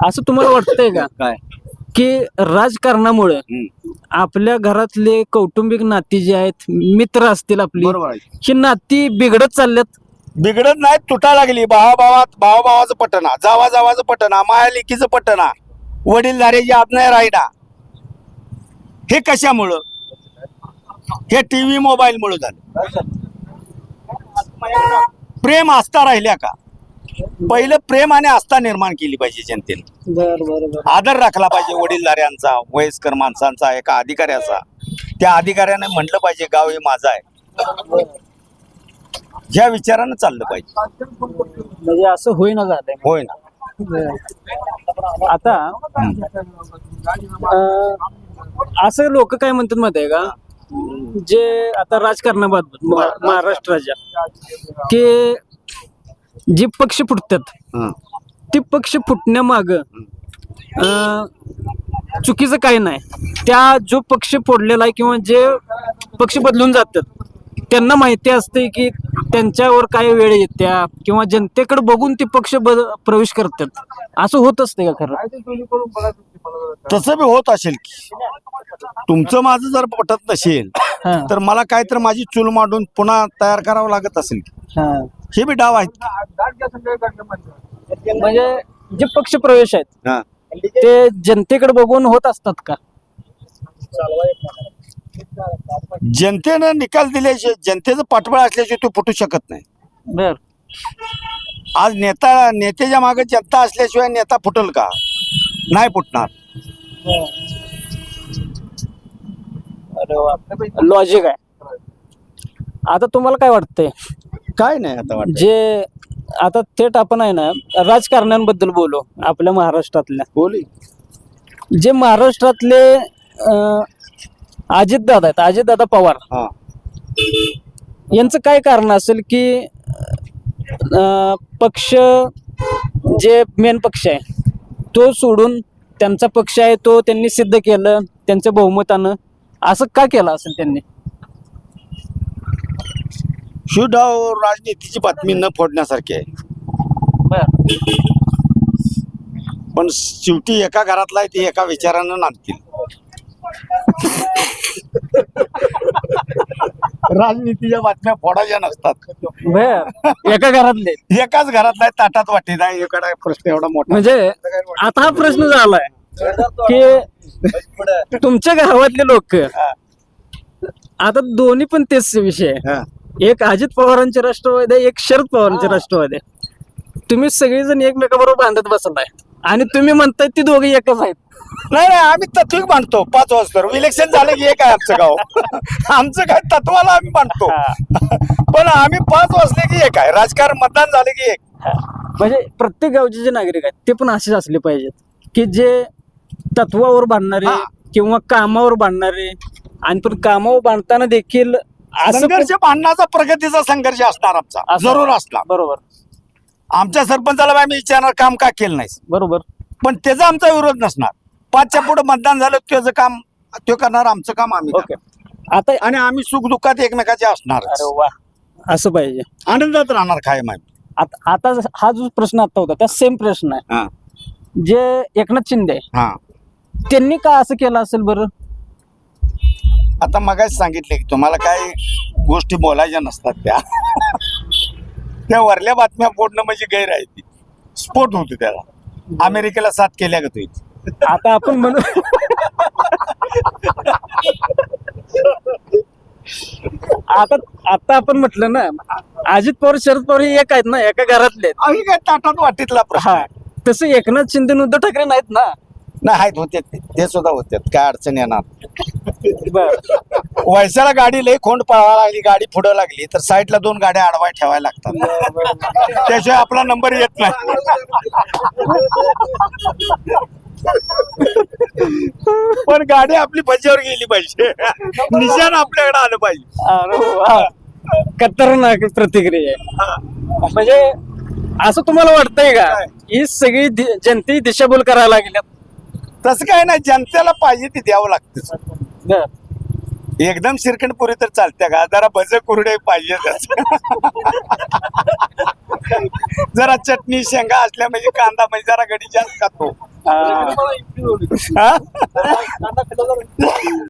असं तुम्हाला वाटतंय का? काय? की राजकारणामुळे हम्म. आपल्या घरातले कौटुंबिक नाती जे आहेत मित्र असतील आपली बरोबर आहे. ही नाती बिघडत चालल्यात? बिघडत नाही तुटा लागली. भावा भावात भावा भावाचं पटना जावा जावाचं पटना माया लेकीचं पटना वडीलधाऱ्याची आज्ञा राहिना हे कशामुळं? हे टीव्ही मोबाईल मुळे झालं. प्रेम आस्था राहिल्या का? पहिलं प्रेम आणि आस्था निर्माण केली पाहिजे जनतेने. बर बर आदर राखला पाहिजे वडीलधाऱ्यांचा वयस्कर माणसांचा एका अधिकाऱ्याचा. त्या अधिकाऱ्याने म्हटलं पाहिजे गाव हे माझं आहे. ह्या विचारानं चाललं पाहिजे. म्हणजे असं होईना झालंय. होय ना आता अं, असं लोक काय म्हणतात माहिती आहे का जे आता राजकारणाबाबत महाराष्ट्राच्या की जे पक्ष फुटतात हं. ते पक्ष फुटण्यामाग चुकीचं काही नाही. त्या जो पक्ष फोडलेला आहे किंवा जे पक्ष बदलून जातात त्यांना माहिती असते की त्यांच्यावर काय वेळ येत्या किंवा जनतेकडे बघून ते पक्ष बद- प्रवेश करतात. असं होत असते का खरं? तसं बी होत असेल की. तुमचं माझं जर पटत नसेल हा, तर मला काय तर माझी चूल मांडून पुन्हा तयार करावं लागत असेल. हा. हे बी डाव आहेत. म्हणजे जे पक्ष प्रवेश आहेत हं. ते जनतेकडे बघून होत असतात का? जनतेनं निकाल दिल्याशिवाय जनतेचं पाठबळ असल्याशिवाय तो फुटू शकत नाही. बर. आज नेता नेत्याच्या मागे जनता असल्याशिवाय नेता फुटल का? नाही फुटणार. लॉजिक आहे. आता तुम्हाला काय वाटतंय? काय नाही आता वाटत जे आता थेट आपण आहे ना राजकारण्यांबद्दल बोलू आपल्या महाराष्ट्रातल्या. बोली. जे महाराष्ट्रातले अजित दादा आहेत अजित दादा पवार. हा. यांचं काय कारण असेल की अं, पक्ष जे मेन पक्ष आहे तो सोडून त्यांचा पक्ष आहे तो त्यांनी सिद्ध केलं त्यांच्या बहुमतानं असं का केलं असेल त्यांनी? शिवडाव राजनीतीची बातमी न फोडण्यासारखी आहे. पण शेवटी एका घरातला आहे ते एका विचारानं नांदतील. राजनीतीच्या बातम्या फोडायच्या नसतात. बर. एका घरातले. एकाच घरातला आहे, ताटात वाटी एकडा प्रश्न एवढा मोठा. म्हणजे आता हा प्रश्न झालाय. की तुमच्या गावातले लोक. आता दोन्ही पण तेच विषय. आहे. एक अजित पवारांचे राष्ट्रवादी आहे, एक शरद पवारांचे राष्ट्रवादी आहे. तुम्ही सगळेजण एकमेकाबरोबर बांधत बसलाय. आणि तुम्ही म्हणताय ती दोघे एकच आहेत. नाही नाही आम्ही तत्विक मांडतो पाच वाजता इलेक्शन झालं की एक आहे आमचं गाव. आमचं काय तत्वाला आम्ही मांडतो पण आम्ही पाच वाजले की एक आहे. राजकारण मतदान झालं की एक. म्हणजे प्रत्येक गावचे जे नागरिक आहेत ते पण असेच असले पाहिजेत. की जे तत्वावर बांधणारे हा. किंवा कामावर बांधणारे. आणि पण कामावर बांधताना देखील असं संघर्ष भांडणाचा प्रगतीचा संघर्ष असणार आमचा. जरूर असणार. बरोबर. आमच्या सरपंचाला आम्ही विचारणार काम का केलं नाही बरोबर. पण त्याचा आमचा विरोध नसणार. पाचच्या पुढे मतदान झालं त्याचं काम तो करणार आमचं काम आम्ही ओके. आता. आणि आम्ही सुख दुःखात एकमेकाचे असणार अरे वा. असं पाहिजे. आनंदात राहणार कायम आम्ही आता आता हा जो प्रश्न आता होता त्या सेम प्रश्न आहे. हा. जे एकनाथ शिंदे आहे, हा. त्यांनी का असं केलं असेल बरं? आता मगाच सांगितले की तुम्हाला काही गोष्टी बोलायच्या नसतात त्या. त्या वरल्या बातम्या फोडणं म्हणजे गैर आहे ती. स्फोट होतो त्याला. अमेरिकेला साथ केल्या का तुम्ही? आता आपण म्हणू आता आता आपण म्हटलं ना अजित पवार शरद पवार हे एक आहेत ना एका घरातले काय ताटात वाटीतला प्रश्न. हा. तसं एकनाथ शिंदे उद्धव ठाकरे नाहीत ना. नाही आहेत होते ते. ते सुद्धा होते. काय अडचण येणार? बर. वैशाला गाडी लई खोंड पळायला लागली गाडी पुढं लागली तर साईडला दोन गाड्या अडवाय ठेवायला लागतात. त्याशिवाय आपला नंबर येत नाही. पण गाडी आपली फजेवर गेली पाहिजे. निशाण आपल्याकडे आलं पाहिजे. अरे वा. खतरनाक प्रतिक्रिया आहे. म्हणजे असं तुम्हाला वाटतंय का? ही सगळी दि- जनते दिशाभूल करायला लागल्यात तसं काय नाही जनतेला पाहिजे ते द्यावं लागतं. एकदम शिरकणपुरी तर चालते का? जरा भज कुरडे पाहिजे जरा चटणी शेंगा असल्या म्हणजे कांदा म्हणजे जरा गडी जास्त खातो?